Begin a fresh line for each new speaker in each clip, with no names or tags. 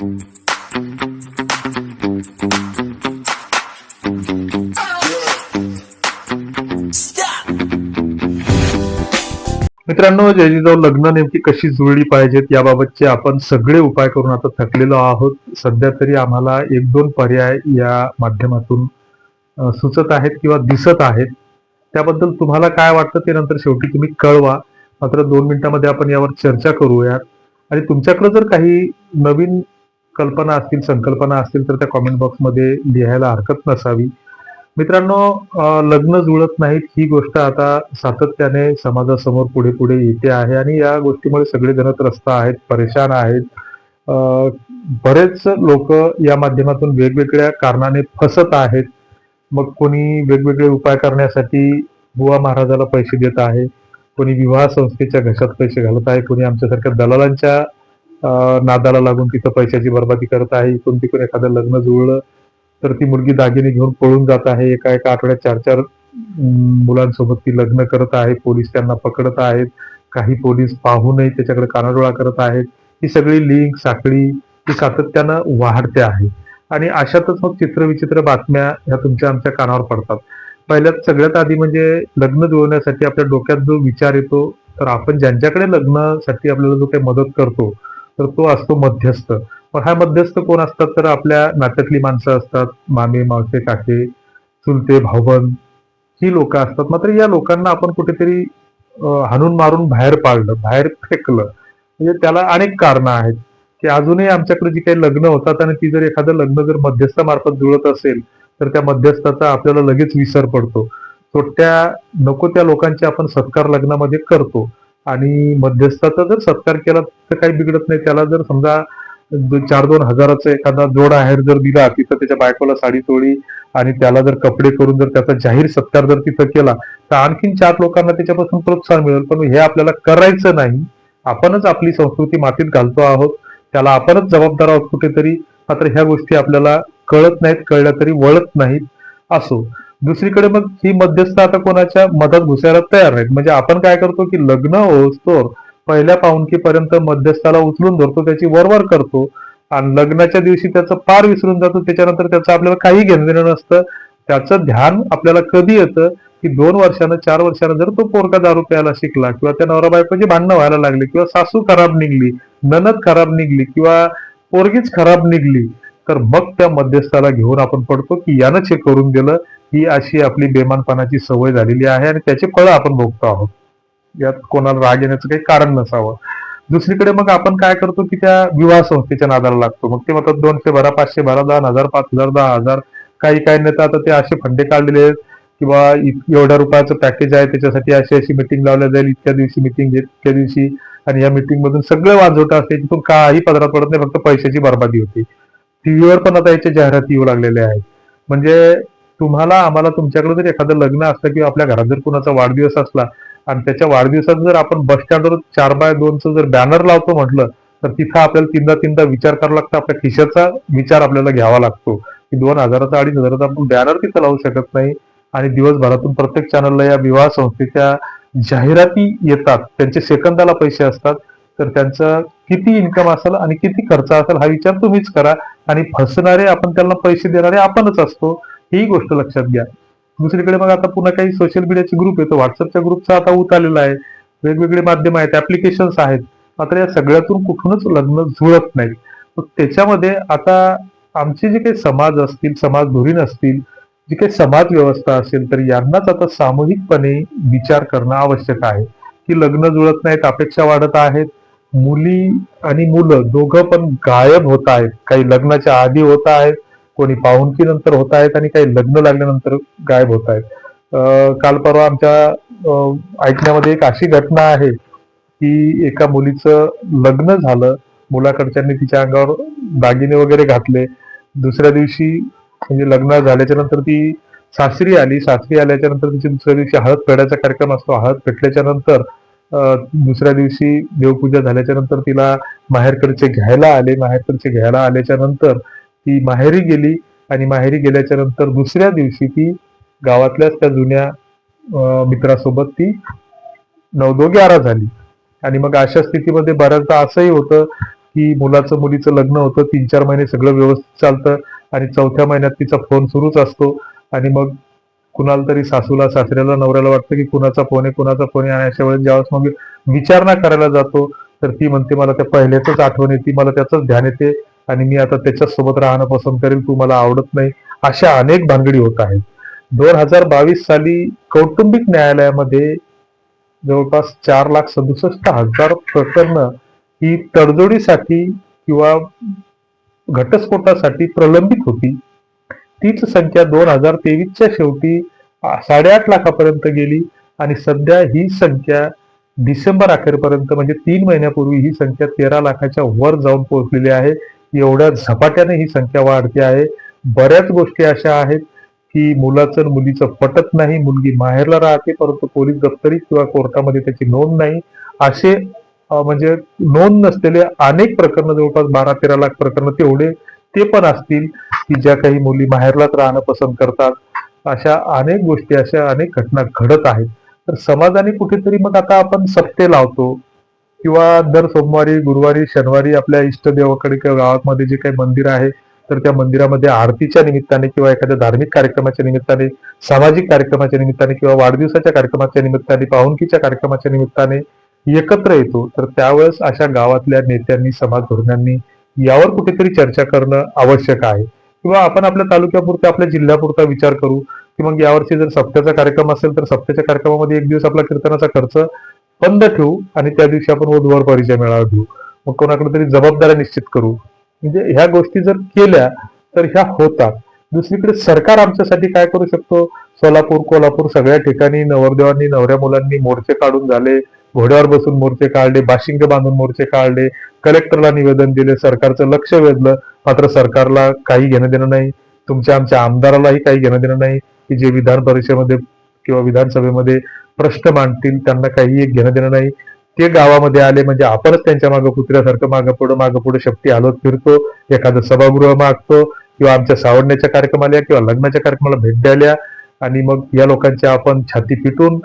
मित्रांनो जयजीजाऊ लग्न नेमकी कशी जुळली पाहिजेत याबाबतचे आपण सगळे उपाय करून आता थकलेलो आहोत. सध्या तरी आम्हाला एक दोन पर्याय या माध्यमातून सुचत आहेत किंवा दिसत आहेत. त्याबद्दल तुम्हाला काय वाटतं ते नंतर शेवटी तुम्ही कळवा. मात्र दोन मिनिटांमध्ये आपण यावर चर्चा करूयात. आणि तुमच्याकडे जर काही नवीन कल्पना असतील संकल्पना असतील तर त्या कॉमेंट बॉक्समध्ये लिहायला हरकत नसावी. मित्रांनो लग्न जुळत नाहीत ही गोष्ट आता सातत्याने समाजासमोर पुढे पुढे येते आहे आणि या गोष्टीमुळे सगळेजण त्रस्त आहेत परेशान आहेत. बरेच लोक या माध्यमातून वेगवेगळ्या कारणाने फसत आहेत. मग कोणी वेगवेगळे उपाय करण्यासाठी बुवा महाराजाला पैसे देत आहे कोणी विवाह संस्थेच्या घशात पैसे घालत आहे कोणी आमच्यासारख्या दलालांच्या नादाला लागून तिथं पैशाची बर्बादी करत आहे. इकडून तिकडे एखादं लग्न जुळलं तर ती मुलगी दागिने घेऊन पळून जात आहे. एका एका आठवड्यात चार चार मुलांसोबत ती लग्न करत आहे. पोलीस त्यांना पकडत आहेत. काही पोलीस पाहूनही त्याच्याकडे कानाडोळा करत आहेत. ही सगळी लिंक साखळी ही सातत्यानं वाढते आहे. आणि अशातच मग चित्रविचित्र बातम्या ह्या तुमच्या आमच्या कानावर पडतात. पहिल्यात सगळ्यात आधी म्हणजे लग्न जुळवण्यासाठी आपल्या डोक्यात जो विचार येतो तर आपण ज्यांच्याकडे लग्नासाठी आपल्याला जो काही मदत करतो तर तो असतो मध्यस्थ. पण हा मध्यस्थ कोण असतात? तर आपल्या नात्यातली माणसं असतात. मामे मावसे काके चुलते भाऊबंद ही लोक असतात. मात्र या लोकांना आपण कुठेतरी हाणून मारून बाहेर पाडलं बाहेर फेकलं. म्हणजे त्याला अनेक कारणं आहेत. की अजूनही आमच्याकडे जी काही लग्न होतात आणि ती जर एखादं लग्न जर मध्यस्थामार्फत जुळत असेल तर त्या मध्यस्थाचा आपल्याला लगेच विसर पडतो. तो त्या नको त्या लोकांचे आपण सत्कार लग्नामध्ये करतो. आणि मध्यस्थाचा जर सत्कार केला तर काही बिघडत नाही. त्याला जर समजा चार दोन हजाराचा एखादा जोडा आहेर जर दिला तिथं त्याच्या बायकोला साडी तोडी आणि त्याला जर कपडे करून जर त्याचा जाहीर सत्कार जर तिथं केला तर आणखीन चार लोकांना त्याच्यापासून प्रोत्साहन मिळेल. पण हे आपल्याला करायचं नाही. आपणच आपली संस्कृती मातीत घालतो आहोत. त्याला आपणच जबाबदार आहोत कुठेतरी. मात्र ह्या गोष्टी आपल्याला कळत नाहीत कळल्या तरी वळत नाहीत असो. दुसरीकडे मग ही मध्यस्थ आता कोणाच्या मदत घुसायला तयार नाहीत. म्हणजे आपण काय करतो की लग्न होतोर पहिल्या पाहुणकीपर्यंत मध्यस्थाला उचलून धरतो त्याची वरवर करतो. आणि लग्नाच्या दिवशी त्याचं पार विसरून जातो त्याच्यानंतर त्याचं आपल्याला काही घेणं देणं नसतं. त्याचं ध्यान आपल्याला कधी येतं की दोन वर्षानं चार वर्षानं जर तो पोरका दारू प्यायला शिकला किंवा त्या नवरा बायकोची भांडणं व्हायला लागली किंवा सासू खराब निघली ननद खराब निघली किंवा पोरगीच खराब निघली तर मग त्या मध्यस्थाला घेऊन आपण पडतो की यानंच हे करून दिलं. ही अशी आपली बेमानपणाची सवय झालेली आहे आणि त्याचे फळं आपण भोगतो आहोत. यात कोणाला राग येण्याचं काही कारण नसावं. दुसरीकडे मग आपण काय करतो की त्या विवाह संस्थेच्या नादाला लागतो. मग ते म्हणतात दोनशे भरा पाचशे भरा दहा हजार पाच हजार दहा हजार काही काही नेता आता ते असे फंडे काढलेले आहेत किंवा एवढ्या रुपयाचं पॅकेज आहे त्याच्यासाठी अशी अशी मिटिंग लावल्या जाईल इतक्या दिवशी मिटिंग इतक्या दिवशी आणि या मिटिंग मधून सगळं वाजवट असते तिथून काही पदरात पडत नाही फक्त पैशाची बर्बादी होती. टीव्हीवर पण आता याच्या जाहिराती येऊ लागलेल्या आहेत. म्हणजे तुम्हाला आम्हाला तुमच्याकडे जर एखादं लग्न असलं किंवा आपल्या घरात जर कुणाचा वाढदिवस असला आणि त्याच्या वाढदिवसात जर आपण बस स्टँडवर चार बाय दोनचं जर बॅनर लावतो म्हटलं तर तिथं आपल्याला तीनदा तीनदा विचार करावा लागतो. आपल्या खिशाचा विचार आपल्याला घ्यावा लागतो. की दोन हजाराचा अडीच हजाराचा आपण बॅनर तिथं लावू शकत नाही. आणि दिवसभरातून प्रत्येक चॅनलला या विवाह संस्थेच्या जाहिराती येतात. त्यांचे सेकंदाला पैसे असतात. तर त्यांचा किती इन्कम असेल आणि किती खर्च असेल हा विचार तुम्हीच करा. आणि फसणारे आपण त्यांना पैसे देणारे आपणच असतो. ही गोष्ट लक्षात घ्या. दुसरीकडे मग आता पुन्हा काही सोशल मीडियाचे ग्रुप येतो व्हॉट्सअपच्या ग्रुपचा आता उतारलेला आलेला आहे. वेगवेगळे माध्यम आहेत. ऍप्लिकेशन्स आहेत. मात्र या सगळ्यातून कुठूनच लग्न जुळत नाही. त्याच्यामध्ये आता आमचे जे काही समाज असतील समाज धुरीण असतील जी काही समाज व्यवस्था असेल तर यांनाच आता सामूहिकपणे विचार करणं आवश्यक आहे. की लग्न जुळत नाहीत अपेक्षा वाढत आहेत. मुली आणि मुलं दोघं पण गायब होत आहेत. काही लग्नाच्या आधी होत आहेत. कोणी पाहुणकीनंतर होत आहेत आणि काही लग्न लागल्यानंतर गायब होत आहेत. काल परवा आमच्या ऐकण्यामध्ये एक अशी घटना आहे की एका मुलीचं लग्न झालं. मुलाकडच्यांनी तिच्या अंगावर दागिने वगैरे घातले. दुसऱ्या दिवशी म्हणजे लग्न झाल्याच्यानंतर ती सासरी आली. सासरी आल्याच्यानंतर तिची दुसऱ्या दिवशी हळद फेडायचा कार्यक्रम असतो. हळद फेटल्याच्या नंतर दुसऱ्या दिवशी देवपूजा झाल्याच्यानंतर तिला माहेरकडचे घ्यायला आले. माहेरकडचे घ्यायला आल्याच्यानंतर ती माहेरी गेली आणि माहेरी गेल्याच्यानंतर दुसऱ्या दिवशी ती गावातल्याच त्या जुन्या मित्रासोबत ती नवदो ग्यारा झाली. आणि मग अशा स्थितीमध्ये बऱ्याचदा असंही होतं की मुलाचं मुलीचं लग्न होतं तीन चार महिने सगळं व्यवस्थित चालतं आणि चौथ्या महिन्यात तिचा फोन सुरूच असतो. आणि मग कुणाला तरी सासूला सासऱ्याला नवऱ्याला वाटतं की कुणाचा फोन आहे कुणाचा फोन आहे. आणि अशा वेळेस ज्यावेळेस मग विचारणा करायला जातो तर ती म्हणते मला त्या पहिल्याच आठवण येते मला त्याच ध्यान येते आणि मी आता त्याच्यासोबत राहणं पसंत करेल तू मला आवडत नाही अशा अनेक भानगडी होत आहेत. दोन हजार बावीस साली कौटुंबिक न्यायालयामध्ये जवळपास चार लाख सदुसष्ट हजार प्रकरण ही तडजोडीसाठी किंवा घटस्फोटासाठी प्रलंबित होती. तीच संख्या दोन हजार तेवीसच्या शेवटी साडेआठ लाखापर्यंत गेली आणि सध्या ही संख्या डिसेंबर अखेरपर्यंत म्हणजे तीन महिन्यापूर्वी ही संख्या तेरा लाखाच्या वर जाऊन पोहोचलेली आहे. एवढ्या झपाट्याने ही संख्या वाढते आहे. बऱ्याच गोष्टी अशा आहेत की मुलाचं मुलीचं पटत नाही मुलगी माहेरला राहते परंतु पोलीस दप्तरी किंवा कोर्टामध्ये त्याची नोंद नाही. असे म्हणजे नोंद नसलेले अनेक प्रकरण जवळपास बारा तेरा लाख प्रकरण तेवढे ते पण असतील की ज्या काही मुली माहेरलाच राहणं पसंत करतात. अशा अनेक गोष्टी अशा अनेक घटना घडत आहेत. तर समाजाने कुठेतरी मग आता आपण सत्ते लावतो. किंवा दर सोमवारी गुरुवारी शनिवारी आपल्या इष्टदेवाकडे किंवा गावामध्ये जे काही मंदिर आहे तर त्या मंदिरामध्ये आरतीच्या निमित्ताने किंवा एखाद्या धार्मिक कार्यक्रमाच्या निमित्ताने सामाजिक कार्यक्रमाच्या निमित्ताने किंवा वाढदिवसाच्या कार्यक्रमाच्या निमित्ताने पाहुणकीच्या कार्यक्रमाच्या निमित्ताने एकत्र येतो तर त्यावेळेस अशा गावातल्या नेत्यांनी समाज धोरणांनी यावर कुठेतरी चर्चा करणं आवश्यक आहे. किंवा आपण आपल्या तालुक्यापुरता आपल्या जिल्ह्यापुरता विचार करू की मग यावर्षी जर सप्त्याचा कार्यक्रम असेल तर सप्त्याच्या कार्यक्रमामध्ये एक दिवस आपला कीर्तनाचा खर्च बंद ठेवू आणि त्या दिवशी आपण वधूवर परिचय मेळावा घेऊ. मग कोणाकडे तरी जबाबदाऱ्या निश्चित करू. म्हणजे ह्या गोष्टी जर केल्या तर ह्या होतात. दुसरीकडे सरकार आमच्यासाठी काय करू शकतो? सोलापूर कोल्हापूर सगळ्या ठिकाणी नवरदेवांनी नवऱ्या मुलांनी मोर्चे काढून झाले. घोड्यावर बसून मोर्चे काढले बाशिंग बांधून मोर्चे काढले. कलेक्टरला निवेदन दिले सरकारचं लक्ष वेधलं. मात्र सरकारला काही घेणं देणं नाही. तुमच्या आमच्या आमदारालाही काही घेणं देणं नाही. की जे विधान परिषदेमध्ये किंवा विधानसभेमध्ये प्रश्न मांडतील त्यांना काही एक घेणं देणं नाही. ते गावामध्ये आले म्हणजे आपणच त्यांच्या मागं कुत्र्यासारखं मागं पुढं मागं पुढे शक्ती आलोत फिरतो एखादं सभागृह मागतो किंवा आमच्या सावडण्याच्या कार्यक्रमाला किंवा लग्नाच्या कार्यक्रमाला भेट द्यायला आणि मग या लोकांच्या आपण छाती पिटून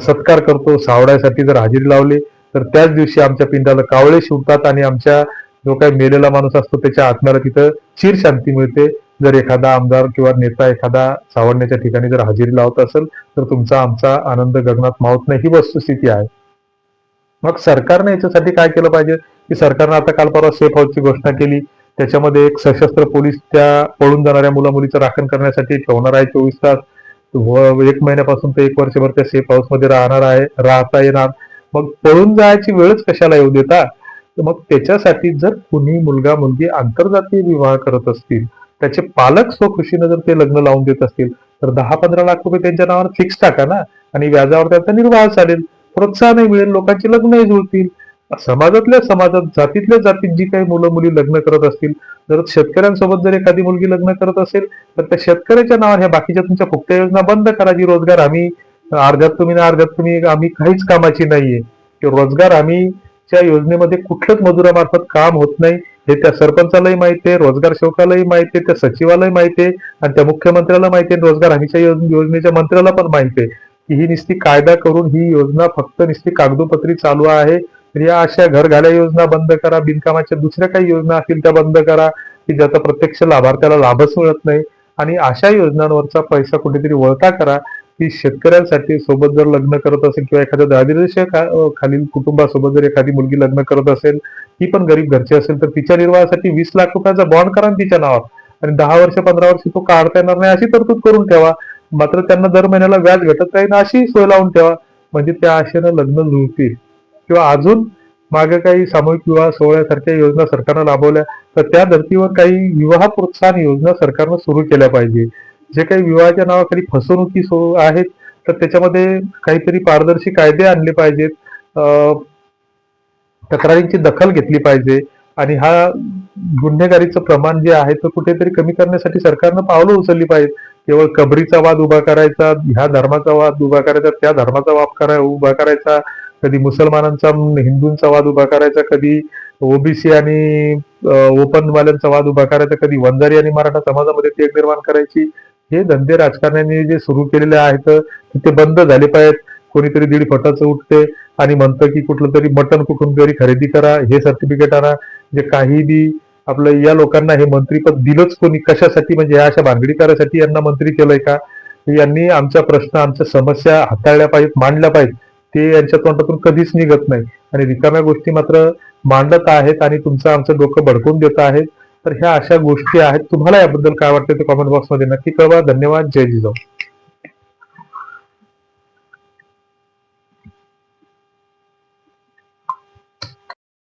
सत्कार करतो. सावडायसाठी जर हजेरी लावली तर त्याच दिवशी आमच्या पिंडाला कावळे शिवतात आणि आमच्या जो काही मेलेला माणूस असतो त्याच्या आत्म्याला तिथं चिर शांती मिळते. जर एखादा आमदार किंवा नेता एखादा सावडण्याच्या ठिकाणी जर हजेरी लावत असेल तर तुमचा आमचा आनंद गगनात मावत नाही. ही वस्तुस्थिती आहे. मग सरकारने याच्यासाठी काय केलं पाहिजे? की सरकारनं आता काल परवा सेफ हाऊसची घोषणा केली. त्याच्यामध्ये एक सशस्त्र पोलीस त्या पळून जाणाऱ्या मुला मुलीचं राखण करण्यासाठी ठेवणार आहे चोवीस तास. व एक महिन्यापासून ते एक वर्षभर त्या सेफ हाऊसमध्ये राहणार आहे राहता येणार. मग पळून जायची वेळच कशाला येऊ देता? तर मग त्याच्यासाठी जर कुणी मुलगा मुलगी आंतरजातीय विवाह करत असतील त्याचे पालक स्वखुशीनं जर ते लग्न लावून देत असतील तर दहा पंधरा लाख रुपये त्यांच्या नावावर फिक्स टाका ना. आणि व्याजावर त्यांचा निर्वाह चालेल. प्रोत्साहनही मिळेल लोकांची लग्नही जुळतील. समाजातल्या समाजात जातीतल्या जातीत जी काही मुलं मुली लग्न करत असतील जर शेतकऱ्यांसोबत जर एखादी मुलगी लग्न करत असेल तर त्या शेतकऱ्याच्या नावावर ह्या बाकीच्या तुमच्या फुकट्या योजना बंद करा जी रोजगार आम्ही अर्ध्यात तुम्ही ना अर्ध्यात तुम्ही आम्ही काहीच कामाची नाहीये. की रोजगार आम्हीच्या योजनेमध्ये कुठल्याच मजुरामार्फत काम होत नाही. हे त्या सरपंचालाही माहिती आहे रोजगार सेवकालाही माहिती आहे त्या सचिवालाही माहिती आहे आणि त्या मुख्यमंत्र्याला माहिती आहे रोजगार हमीच्या योजनेच्या मंत्र्याला पण माहिती आहे की ही नुसती कायदा करून ही योजना फक्त नुसती कागदोपत्री चालू आहे या अशा घर घाल्या योजना बंद करा बिनकामाच्या दुसऱ्या काही योजना असतील त्या बंद करा की ज्याचा प्रत्यक्ष लाभार्थ्याला लाभच मिळत नाही आणि अशा योजनांवरचा पैसा कुठेतरी वळता करा की शेतकऱ्यांसाठी सोबत जर लग्न करत असेल किंवा एखाद्या दारिद्र्य खालील कुटुंबासोबत जर एखादी मुलगी लग्न करत असेल ती पण गरीब घरची असेल तर तिच्या निर्वाहासाठी वीस लाख रुपयाचा बॉन्ड करा तिच्या नावावर. आणि दहा वर्ष पंधरा वर्ष तो काढता येणार नाही अशी तरतूद करून ठेवा. मात्र त्यांना दर महिन्याला व्याज घटत राहील अशी सोय लावून ठेवा. म्हणजे त्या आशेनं लग्न जुळतील. किंवा अजून मागे काही सामूहिक विवाह सोहळ्यासारख्या योजना सरकारनं राबवल्या तर त्या धर्तीवर काही विवाह प्रोत्साहन योजना सरकारनं सुरू केल्या पाहिजे. जे काही विवाहाच्या नावाखाली फसवणुकी सो आहेत तर त्याच्यामध्ये काहीतरी पारदर्शी कायदे आणले पाहिजेत. अं, तक्रारींची दखल घेतली पाहिजे. आणि हा गुन्हेगारीचं प्रमाण जे आहे तो कुठेतरी कमी करण्यासाठी सरकारनं पावलं उचलली पाहिजेत. केवळ कबरीचा वाद उभा करायचा ह्या धर्माचा वाद उभा करायचा त्या धर्माचा वाद करा उभा करायचा. कधी मुसलमानांचा हिंदूंचा वाद उभा करायचा कधी ओबीसी आणि ओपन वाल्यांचा वाद उभा करायचा कधी वंजारी आणि मराठा समाजामध्ये तेढ निर्माण करायची. हे धंदे राजकारण्यांनी जे सुरू केलेले आहेत ते बंद झाले पाहिजेत. कोणीतरी दीड फटाचं उठते आणि म्हणतं की कुठलं तरी मटण कुठून तरी खरेदी करा हे सर्टिफिकेट आणा. जे काही बी आपलं या लोकांना हे मंत्रीपद दिलंच कोणी कशासाठी? म्हणजे ह्या अशा भानगडी यांना मंत्री केलंय का? यांनी आमच्या प्रश्न आमच्या समस्या हाताळल्या पाहिजेत मांडल्या पाहिजेत. ते यांच्या तोंडातून कधीच निघत नाही. आणि रिकाम्या गोष्टी मात्र मांडत आहेत आणि तुमचं आमचं डोकं भडकून देत आहेत. तर ह्या अशा गोष्टी आहेत. तुम्हाला याबद्दल काय वाटतं ते कॉमेंट बॉक्समध्ये नक्की कळवा. धन्यवाद. जय जिजाऊ.